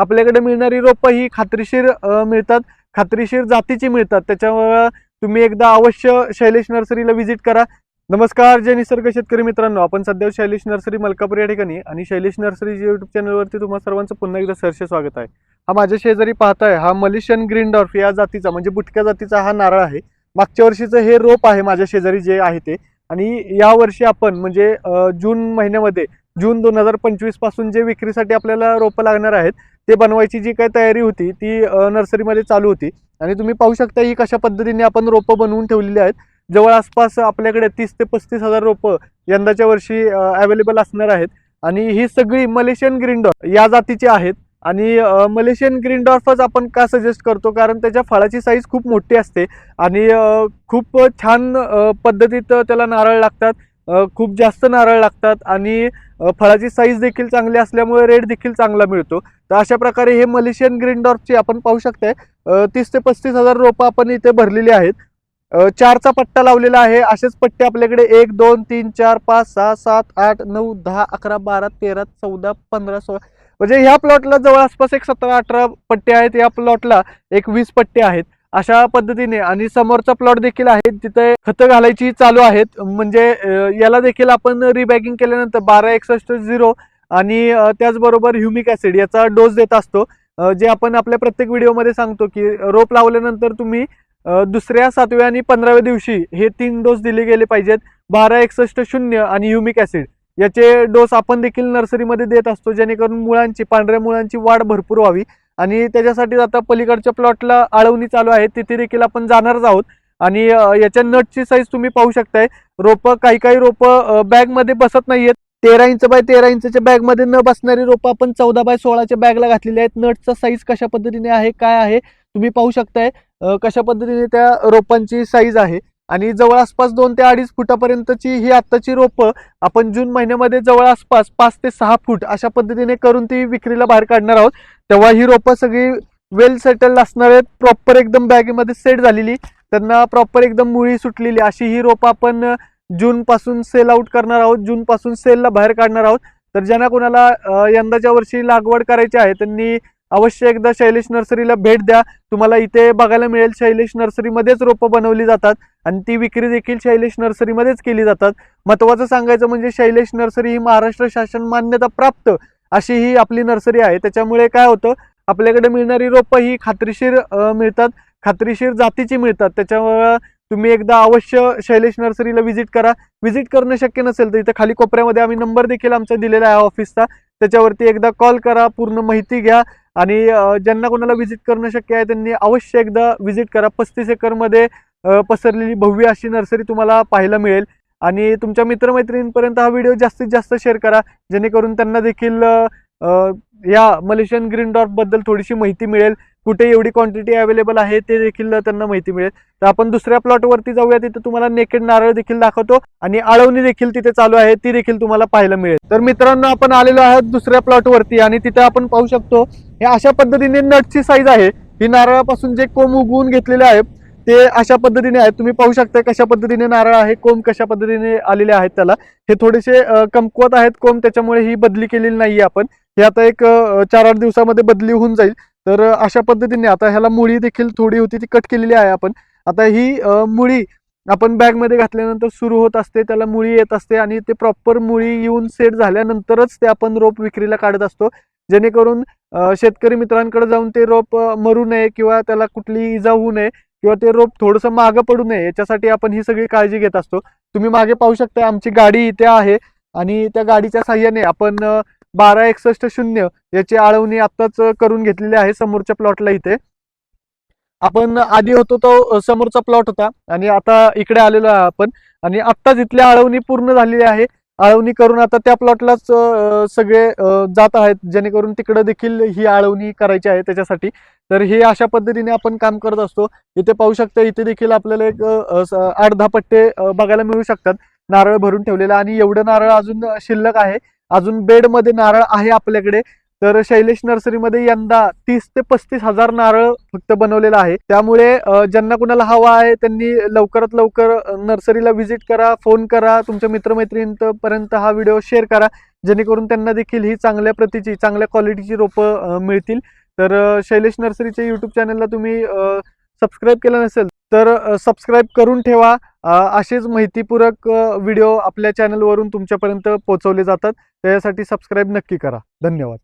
आपल्याकडे मिळणारी रोपं ही खात्रीशीर मिळतात. खात्रीशीर जातीची मिळतात. त्याच्यामुळं तुम्ही एकदा अवश्य शैलेश नर्सरीला व्हिजिट करा. नमस्कार जय निसर्ग शेतकरी मित्रांनो. आपण सध्या शैलेश नर्सरी मलकापूर या ठिकाणी आणि शैलेश नर्सरी युट्यूब चॅनलवरती तुम्हाला सर्वांचं पुन्हा एकदा सरसे स्वागत आहे. हा माझ्या शेजारी पाहताय हा मलेशियन ग्रीनडॉर्फ या जातीचा म्हणजे बुटक्या जातीचा हा नारळ आहे. मागच्या वर्षीचं हे रोप आहे माझ्या शेजारी जे आहे ते. आणि या वर्षी आपण म्हणजे जून महिन्यामध्ये जून दोन हजार पंचवीसपासून जे विक्रीसाठी आपल्याला रोपं लागणार आहेत ते बनवायची जी काही तयारी होती ती नर्सरीमध्ये चालू होती. आणि तुम्ही पाहू शकता ही कशा पद्धतीने आपण रोपं बनवून ठेवलेली आहेत. जवळ आसपास आपल्याकडे तीस ते पस्तीस हजार रोपं यंदाच्या वर्षी अवेलेबल असणार आहेत. आणि ही सगळी मलेशियन ग्रीनडॉर या जातीची आहेत. आणि मलेशियन ग्रीनडॉर्फच आपण का सजेस्ट करतो? कारण त्याच्या फळाची साईज खूप मोठी असते. आणि खूप छान पद्धतीत त्याला नारळ लागतात. खूप जास्त नारळ लागतात. आणि फळाची साईज देखील चांगली असल्यामुळे रेट देखील चांगला मिळतो. तर अशा प्रकारे हे मलेशियन ग्रीन डॉर्फची आपण पाहू शकताय. तीस ते पस्तीस हजार रोपं आपण इथे भरलेली आहेत. चारचा पट्टा लावलेला आहे. असेच पट्टे आपल्याकडे एक दोन तीन चार पाच सहा सात आठ नऊ दहा अकरा बारा तेरा चौदा पंधरा सोळा. म्हणजे ह्या प्लॉटला जवळ आसपास एक सतरा अठरा पट्टे आहेत. या प्लॉटला एक वीस पट्टे आहेत. अशा पद्धतीने आणि समोरचा प्लॉट देखील आहे तिथे खतं घालायची चालू आहेत. म्हणजे याला देखील आपण रिबॅगिंग केल्यानंतर बारा एकसष्ट झिरो आणि त्याचबरोबर ह्युमिक ऍसिड याचा डोस देत असतो. जे आपण आपल्या प्रत्येक व्हिडिओमध्ये सांगतो की रोप लावल्यानंतर तुम्ही दुसऱ्या सातव्या आणि पंधराव्या दिवशी हे तीन डोस दिले गेले पाहिजेत. बारा एकसष्ट शून्य आणि ह्युमिक ऍसिड याचे डोस आपण देखील नर्सरीमध्ये देत असतो जेणेकरून मुळांची पांढऱ्या मुळांची वाढ भरपूर व्हावी. आणि त्याच्यासाठी आता पलीकडच्या प्लॉटला आळवणी चालू आहे. तिथे देखील आपण जाणारच आहोत. आणि याच्या नटची साईज तुम्ही पाहू शकताय. रोपं काही काही रोपं बॅगमध्ये बसत नाहीयेत. तेरा इंच बाय तेरा इंचच्या बॅगमध्ये न बसणारी रोपं आपण चौदा बाय सोळाच्या बॅगला घातलेली आहेत. नटचा साईज कशा पद्धतीने आहे काय आहे तुम्ही पाहू शकताय. कशा पद्धतीने त्या रोपांची साईज आहे. आणि जवळ आसपास दोन ते अडीच फुटापर्यंतची ही आत्ताची रोपं आपण जून महिन्यामध्ये जवळ आसपास पाच ते सहा फूट अशा पद्धतीने करून ती विक्रीला बाहेर काढणार आहोत. तेव्हा ही रोपं सगळी वेल सेटल असणार आहेत. प्रॉपर एकदम बॅगेमध्ये सेट झालेली. त्यांना प्रॉपर एकदम मुळी सुटलेली. अशी ही रोपं आपण जूनपासून सेल आउट करणार आहोत. जूनपासून सेलला बाहेर काढणार आहोत. तर ज्यांना कोणाला यंदाच्या वर्षी लागवड करायची आहे त्यांनी अवश्य एकदा शैलेश नर्सरीला भेट द्या. तुम्हाला इथे बघायला मिळेल शैलेश नर्सरीमध्येच रोपं बनवली जातात आणि ती विक्री देखील शैलेश नर्सरीमध्येच केली जातात. महत्वाचं सांगायचं म्हणजे शैलेश नर्सरी ही महाराष्ट्र शासन मान्यता प्राप्त अशी ही आपली नर्सरी आहे. त्याच्यामुळे काय होतं आपल्याकडे मिळणारी रोपं ही खात्रीशीर मिळतात. खात्रीशीर जातीची मिळतात. त्याच्यामुळं तुम्ही एकदा अवश्य शैलेश नर्सरीला व्हिजिट करा. व्हिजिट करणं शक्य नसेल तर इथं खाली कोपऱ्यामध्ये आम्ही नंबर देखील आमचा दिलेला आहे ऑफिसचा. त्याच्यावरती एकदा कॉल करा पूर्ण माहिती घ्या. आणि ज्यांना कोणाला व्हिजिट करणं शक्य आहे त्यांनी अवश्य एकदा व्हिजिट करा. पस्तीस एकरमध्ये पसरलेली भव्य अशी नर्सरी तुम्हाला पाहायला मिळेल. आणि तुमच्या मित्रमैत्रिणींपर्यंत हा व्हिडिओ जास्तीत जास्त शेअर करा. जेणेकरून त्यांना देखील या मलेशियन ग्रीन डॉटबद्दल थोडीशी माहिती मिळेल. कुठे एवढी क्वांटिटी अवेलेबल आहे ते देखील त्यांना माहिती मिळेल. तर आपण दुसऱ्या प्लॉटवरती जाऊया. तिथे तुम्हाला नेकेड नारळ देखील दाखवतो. आणि आळवणी देखील तिथे चालू आहे ती देखील तुम्हाला पाहायला मिळेल. तर मित्रांनो आपण आलेलो आहोत दुसऱ्या प्लॉटवरती आणि तिथे आपण पाहू शकतो हे अशा पद्धतीने नटची साईज आहे. ही नारळापासून जे कोंब उगवून घेतलेले आहे ते अशा पद्धतीने आहेत. तुम्ही पाहू शकता कशा पद्धतीने नारळ आहे कोंब कशा पद्धतीने आलेले आहेत त्याला. हे थोडेसे कमकुवत आहेत कोंब त्याच्यामुळे ही बदली केलेली नाहीये आपण. हे आता एक चार आठ दिवसामध्ये बदली होऊन जाईल. तर अशा पद्धतीने आता ह्याला मुळी देखील थोडी होती ती कट केलेली आहे आपण. आता ही मुळी आपण बॅगमध्ये घातल्यानंतर सुरू होत असते त्याला मुळी येत असते आणि ते प्रॉपर मुळी येऊन सेट झाल्यानंतरच ते आपण रोप विक्रीला काढत असतो. जेणेकरून शेतकरी मित्रांकडे जाऊन ते रोप मरू नये किंवा त्याला कुठली इजा होऊ नये किंवा ते रोप थोडंसं मागं पडू नये याच्यासाठी आपण ही सगळी काळजी घेत असतो. तुम्ही मागे पाहू शकता आमची गाडी इथे आहे आणि त्या गाडीच्या साह्याने आपण बारा एकसष्ट शून्य याची आळवणी आत्ताच करून घेतलेली आहे समोरच्या प्लॉटला इथे. आपण आधी होतो तो समोरचा प्लॉट होता आणि आता इकडे आलेलो आहे आपण आणि आत्ताच इथली आळवणी पूर्ण झालेली आहे. आळवणी करून आता त्या प्लॉटलाच सगळे जात आहेत. जेणेकरून तिकडे देखील ही आळवणी करायची आहे त्याच्यासाठी. तर हे अशा पद्धतीने आपण काम करत असतो. इथे पाहू शकता इथे देखील आपल्याला एक आठ दहा पट्टे बघायला मिळू शकतात. नारळ भरून ठेवलेला आणि एवढं नारळ अजून शिल्लक आहे. अजून बेडमध्ये नारळ आहे आपल्याकडे. तर शैलेश नर्सरीमध्ये यंदा तीस ते पस्तीस हजार नारळ फक्त बनवलेला आहे. त्यामुळे ज्यांना कुणाला हवा आहे त्यांनी लवकरात लवकर नर्सरीला व्हिजिट करा फोन करा तुमच्या मित्रमैत्रिणींपर्यंत हा व्हिडिओ शेअर करा. जेणेकरून त्यांना देखील ही चांगल्या प्रतीची चांगल्या क्वालिटीची रोपं मिळतील. तर शैलेश नर्सरीच्या यूट्यूब चॅनलला तुम्ही सबस्क्राईब केलं नसेल तर सबस्क्राईब करून ठेवा. असेच माहितीपूरक व्हिडिओ आपल्या चॅनलवरून तुमच्यापर्यंत पोहोचवले जातात. त्यासाठी सबस्क्राईब नक्की करा. धन्यवाद.